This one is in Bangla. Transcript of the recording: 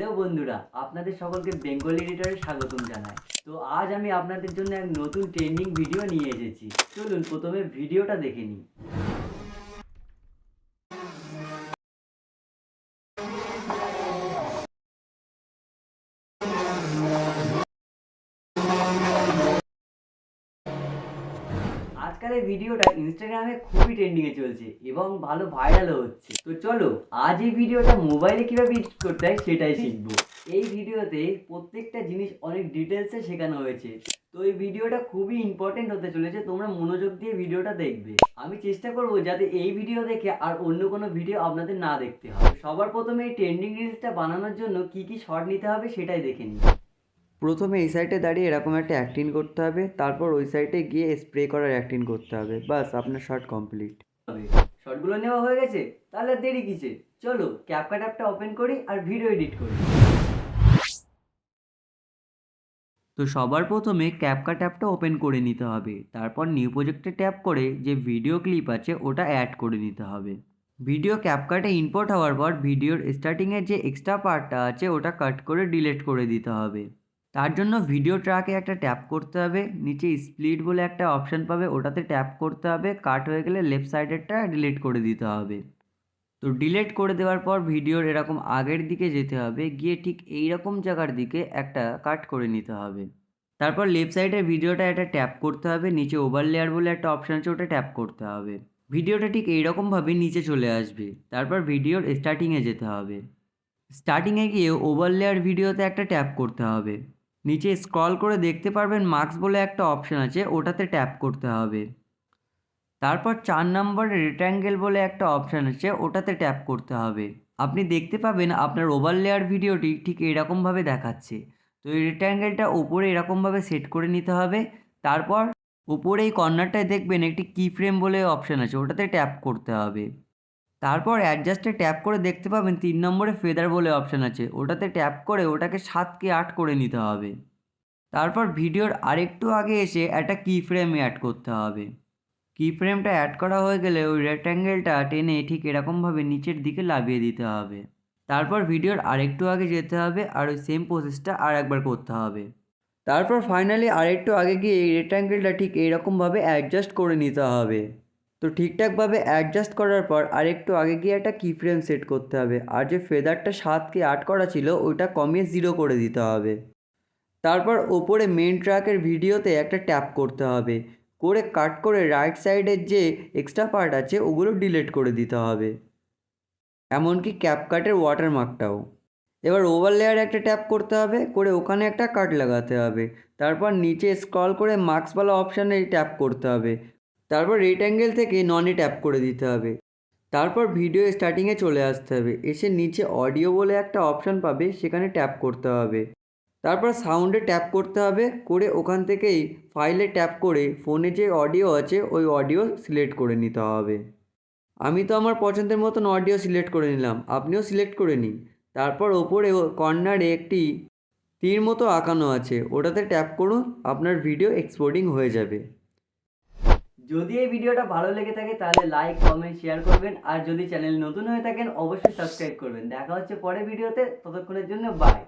হ্যালো বন্ধুরা, আপনাদের সকলকে বেঙ্গল এডিটরে স্বাগতম জানাই। তো আজ আমি আপনাদের জন্য এক নতুন ট্রেন্ডিং ভিডিও নিয়ে এসেছি। চলুন প্রথমে ভিডিওটা দেখে নিই। আজকাল এই ভিডিওটা ইনস্টাগ্রামে খুবই ট্রেন্ডিংয়ে চলছে এবং ভালো ভাইরালও হচ্ছে। তো চলো, আজ এই ভিডিওটা মোবাইলে কীভাবে এডিট করতে হয় সেটাই শিখব। এই ভিডিওতে প্রত্যেকটা জিনিস অনেক ডিটেলসে শেখানো হয়েছে। তো এই ভিডিওটা খুবই ইম্পর্টেন্ট হতে চলেছে, তোমরা মনোযোগ দিয়ে ভিডিওটা দেখবে। আমি চেষ্টা করব যাতে এই ভিডিও দেখে আর অন্য কোনো ভিডিও আপনাদের না দেখতে হয়। সবার প্রথমে এই ট্রেন্ডিং রিলসটা বানানোর জন্য কি কি শর্ট নিতে হবে সেটাই দেখে নিই। প্রথমে এই সাইডে দাঁড়িয়ে এরকম একটা অ্যাক্টিং করতে হবে, তারপর ওই সাইডে গিয়ে স্প্রে করার অ্যাক্টিং করতে হবে, বাস আপনার শর্ট কমপ্লিট হবে শর্টগুলো নেওয়া হয়ে গেছে, তাহলে দেরি কিসে চলো ক্যাপকাট অ্যাপটা ওপেন করি আর ভিডিও এডিট করি। তো সবার প্রথমে ক্যাপকাট অ্যাপটা ওপেন করে নিতে হবে, তারপর নিউ প্রজেক্টে ট্যাপ করে যে ভিডিও ক্লিপ আছে ওটা অ্যাড করে নিতে হবে। ভিডিও ক্যাপকাটে ইম্পোর্ট হওয়ার পর ভিডিওর স্টার্টিংয়ের যে এক্সট্রা পার্টটা আছে, ওটা কাট করে ডিলিট করে দিতে হবে। তার জন্য ভিডিও ট্র্যাকে একটা ট্যাপ করতে হবে, নিচে স্প্লিট বলে একটা অপশান পাবে, ওটাতে ট্যাপ করতে হবে কাট হয়ে গেলে লেফট সাইডেরটা ডিলিট করে দিতে হবে। তো ডিলিট করে দেওয়ার পর ভিডিওর এরকম আগের দিকে যেতে হবে, গিয়ে ঠিক এই রকম জায়গার দিকে একটা কাট করে নিতে হবে। তারপর লেফট সাইডের ভিডিওটা একটা ট্যাপ করতে হবে, নিচে ওভার লেয়ার বলে একটা অপশান আছে, ওটা ট্যাপ করতে হবে। ভিডিওটা ঠিক এইরকমভাবে নিচে চলে আসবে, তারপর ভিডিওর স্টার্টিংয়ে যেতে হবে। স্টার্টিংয়ে গিয়ে ওভার লেয়ার ভিডিওতে একটা ট্যাপ করতে হবে। নিচে স্ক্রল করে দেখতে পারবেন মার্কস বলে একটা অপশান আছে, ওটাতে ট্যাপ করতে হবে। তারপর চার নম্বরে রেক্ট্যাঙ্গেল বলে একটা অপশান আছে, ওটাতে ট্যাপ করতে হবে। আপনি দেখতে পাবেন আপনার ওভার লেয়ার ভিডিওটি ঠিক এরকমভাবে দেখাচ্ছে। তো এই রেক্ট্যাঙ্গেলটা ওপরে এরকমভাবে সেট করে নিতে হবে। তারপর উপরে এই কর্নারটায় দেখবেন একটি কি ফ্রেম বলে অপশান আছে, ওটাতে ট্যাপ করতে হবে। তারপর অ্যাডজাস্টে ট্যাপ করে দেখতে পাবেন তিন নম্বরে ফেদার বলে অপশান আছে, ওটাতে ট্যাপ করে ওটাকে সাত কি আট করে নিতে হবে। তারপর ভিডিওর আরেকটু আগে এসে একটা কি ফ্রেম অ্যাড করতে হবে। কি ফ্রেমটা অ্যাড করা হয়ে গেলে ওই রেক্ট্যাঙ্গেলটা টেনে ঠিক এরকমভাবে নিচের দিকে লাভিয়ে দিতে হবে। তারপর ভিডিওর আরেকটু আগে যেতে হবে আর ওই সেম প্রসেসটা আর একবার করতে হবে। তারপর ফাইনালি আরেকটু আগে গিয়ে এই রেক্ট্যাঙ্গেলটা ঠিক এইরকমভাবে অ্যাডজাস্ট করে নিতে হবে। তো ঠিকঠাকভাবে অ্যাডজাস্ট করার পর আরেকটু আগে গিয়ে একটা কি ফ্রেম সেট করতে হবে। আর যে ফেদারটা সাতকে আট করা ছিল, ওইটা কমিয়ে জিরো করে দিতে হবে। তারপর ওপরে মেন ট্র্যাকের ভিডিওতে একটা ট্যাপ করতে হবে। করে কাট করে রাইট সাইডের যে এক্সট্রা পার্ট আছে, ওগুলো ডিলিট করে দিতে হবে। এমনকি ক্যাপকাটের ওয়াটারমার্কটাও এবার ওভার লেয়ারে একটা ট্যাপ করতে হবে, করে ওখানে একটা কাট লাগাতে হবে। তারপর নিচে স্ক্রল করে মার্কসওয়ালা অপশানে ট্যাপ করতে হবে। তারপর রেট অ্যাঙ্গেল থেকে ননে ট্যাপ করে দিতে হবে। তারপর ভিডিও স্টার্টিংয়ে চলে আসতে হবে। এসে নিচে অডিও বলে একটা অপশান পাবে, সেখানে ট্যাপ করতে হবে। তারপর সাউন্ডে ট্যাপ করতে হবে, করে ওখান থেকেই ফাইলে ট্যাপ করে ফোনে যে অডিও আছে, ওই অডিও সিলেক্ট করে নিতে হবে। আমি তো আমার পছন্দের মতন অডিও সিলেক্ট করে নিলাম, আপনিও সিলেক্ট করে নিন। তারপর ওপরে কর্নারে একটি তীর মতো আঁকানো আছে, ওটাতে ট্যাপ করুন, আপনার ভিডিও এক্সপোর্টিং হয়ে যাবে। যদি এই ভিডিওটা ভালো লেগে থাকে, তাহলে লাইক কমেন্ট শেয়ার করবেন, আর যদি চ্যানেল নতুন হয়ে থাকেন, অবশ্যই সাবস্ক্রাইব করবেন। দেখা হচ্ছে পরে ভিডিওতে ততক্ষণের জন্য বাই